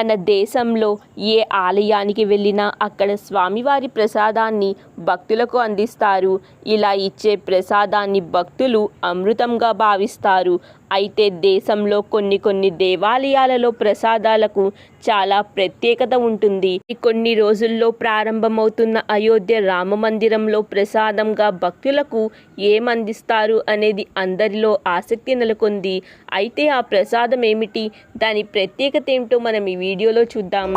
మన దేశంలో ఏ ఆలయానికి వెళ్ళినా అక్కడ స్వామివారి ప్రసాదాన్ని భక్తులకు అందిస్తారు. ఇలా ఇచ్చే ప్రసాదాన్ని భక్తులు అమృతంగా భావిస్తారు. అయితే దేశంలో కొన్ని కొన్ని దేవాలయాలలో ప్రసాదాలకు చాలా ప్రత్యేకత ఉంటుంది. కొన్ని రోజుల్లో ప్రారంభమవుతున్న అయోధ్య రామ మందిరంలో ప్రసాదంగా భక్తులకు ఏమందిస్తారు అనేది అందరిలో ఆసక్తి నెలకొంది. అయితే ఆ ప్రసాదం ఏమిటి? దాని ప్రత్యేకత ఏమిటో మనం ఈ వీడియోలో చూద్దాం.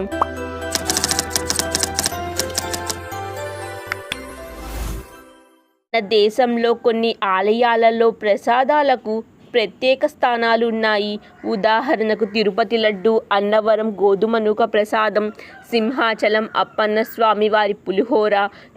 మన దేశంలో కొన్ని ఆలయాలలో ప్రసాదాలకు ప్రత్యేక స్థానాలు ఉన్నాయి. ఉదాహరణకు తిరుపతి లడ్డు అన్నవరం గోధుమనుక ప్రసాదం సింహాచలం అప్పన్న స్వామి వారి పులిహోర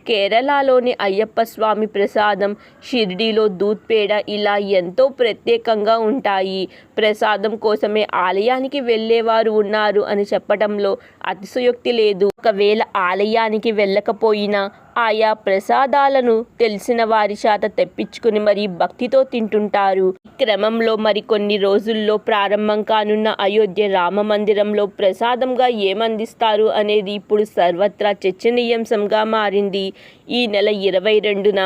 కేరళలోని అయ్యప్ప స్వామి ప్రసాదం షిర్డీలో దూత్పేడ ఇలా ఎంతో ప్రత్యేకంగా ఉంటాయి. ప్రసాదం కోసమే ఆలయానికి వెళ్ళేవారు ఉన్నారు అని చెప్పడంలో అతిశయోక్తి లేదు. ఒకవేళ ఆలయానికి వెళ్ళకపోయినా ఆయా ప్రసాదాలను తెలిసిన వారి చేత తెప్పించుకుని మరి భక్తితో తింటుంటారు. క్రమంలో మరికొన్ని రోజుల్లో ప్రారంభం కానున్న అయోధ్య రామ మందిరంలో ప్రసాదంగా ఏమందిస్తారు అనేది ఇప్పుడు సర్వత్రా చర్చనీయాంశంగా మారింది. ఈ నెల ఇరవై రెండున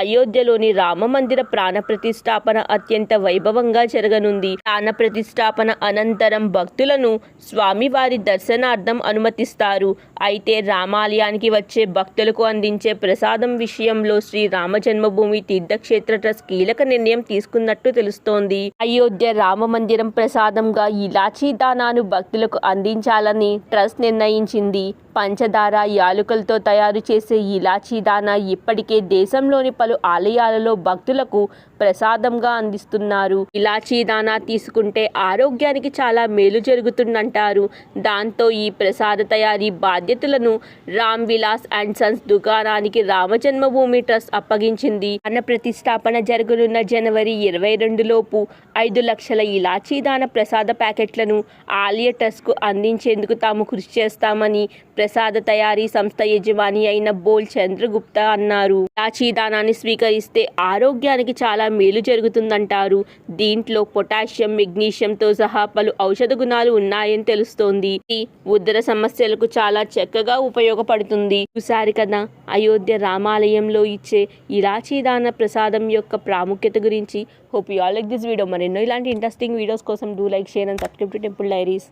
అయోధ్యలోని రామ మందిర ప్రాణ ప్రతిష్టాపన అత్యంత వైభవంగా జరగనుంది. ప్రాణ ప్రతిష్టాపన అనంతరం భక్తులను స్వామివారి దర్శనార్థం అనుమతిస్తారు. అయితే రామాలయానికి వచ్చే భక్తులకు అందించే ప్రసాదం విషయంలో శ్రీ రామ జన్మభూమి తీర్థక్షేత్ర ట్రస్ట్ కీలక నిర్ణయం తీసుకున్నట్టు తెలుస్తోంది. అయోధ్య రామ మందిరం ప్రసాదంగా ఇలాచీ దానాను భక్తులకు అందించాలని ట్రస్ట్ నిర్ణయించింది. పంచదార యాలుకలతో తయారు చేసే ఇలాచీ దానా ఇప్పటికే దేశంలోని పలు ఆలయాలలో భక్తులకు ప్రసాదంగా అందిస్తున్నారు. ఇలాచీ దానా తీసుకుంటే ఆరోగ్యానికి చాలా మేలు జరుగుతుందంటారు. దాంతో ఈ ప్రసాద తయారీ బాధ్యతలను రామ్ విలాస్ అండ్ సన్స్ దుకాణానికి రామజన్మభూమి ట్రస్ట్ అప్పగించింది. అన్న ప్రతిష్టాపన జరగనున్న జనవరి ఇరవై రెండు లోపు ఐదు లక్షల ఇలాచీ దాన ప్రసాద ప్యాకెట్లను ఆలయ ట్రస్ట్కు అందించేందుకు తాము కృషి చేస్తామని ప్రసాద తయారీ సంస్థ యజమాని అయిన బోల్ చంద్రగుప్తా అన్నారు. ఇలాచీ దానాన్ని స్వీకరిస్తే ఆరోగ్యానికి చాలా మేలు జరుగుతుందంటారు. దీంట్లో పొటాషియం మెగ్నీషియంతో సహా పలు ఔషధ గుణాలు ఉన్నాయని తెలుస్తోంది. ఇది ఉదర సమస్యలకు చాలా చక్కగా ఉపయోగపడుతుంది. చూసారు కదా అయోధ్య రామాలయంలో ఇచ్చే ఇలాచీ దాన ప్రసాదం యొక్క ప్రాముఖ్యత గురించి hope you all like this video. మరెన్నో ఇలాంటి ఇంట్రెస్టింగ్ వీడియోస్ కోసం do like share and subscribe to temple diaries